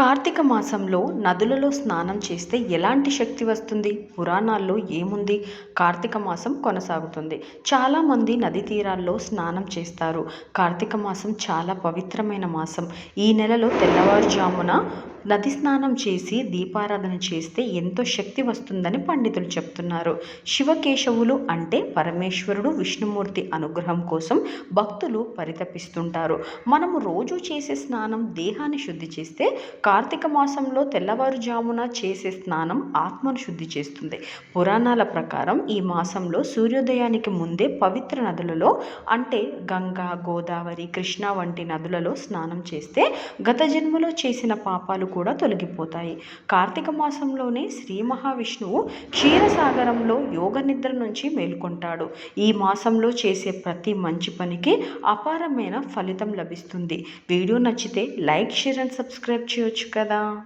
కార్తీక మాసంలో నదులలో స్నానం చేస్తే ఎలాంటి శక్తి వస్తుంది? పురాణాల్లో ఏముంది? కార్తీక మాసం కొనసాగుతుంది. చాలామంది నది తీరాల్లో స్నానం చేస్తారు. కార్తీక మాసం చాలా పవిత్రమైన మాసం. ఈ నెలలో తెల్లవారుజామున నది స్నానం చేసి దీపారాధన చేస్తే ఎంతో శక్తి వస్తుందని పండితులు చెప్తున్నారు. శివకేశవులు అంటే పరమేశ్వరుడు విష్ణుమూర్తి అనుగ్రహం కోసం భక్తులు పరితపిస్తుంటారు. మనము రోజు చేసే స్నానం దేహాన్ని శుద్ధి చేస్తే కార్తీక మాసంలో తెల్లవారుజామున చేసే స్నానం ఆత్మను శుద్ధి చేస్తుంది. పురాణాల ప్రకారం ఈ మాసంలో సూర్యోదయానికి ముందే పవిత్ర నదులలో అంటే గంగా గోదావరి కృష్ణ వంటి నదులలో స్నానం చేస్తే గత జన్మలో చేసిన పాపాలు కూడా తొలగిపోతాయి. కార్తీక మాసంలోనే శ్రీ మహావిష్ణువు క్షీరసాగరంలో యోగ నిద్ర నుంచి మేల్కొంటాడు. ఈ మాసంలో చేసే ప్రతి మంచి పనికి అపారమైన ఫలితం లభిస్తుంది. వీడియో నచ్చితే లైక్ షేర్ అండ్ సబ్స్క్రైబ్ చేయొచ్చు కదా?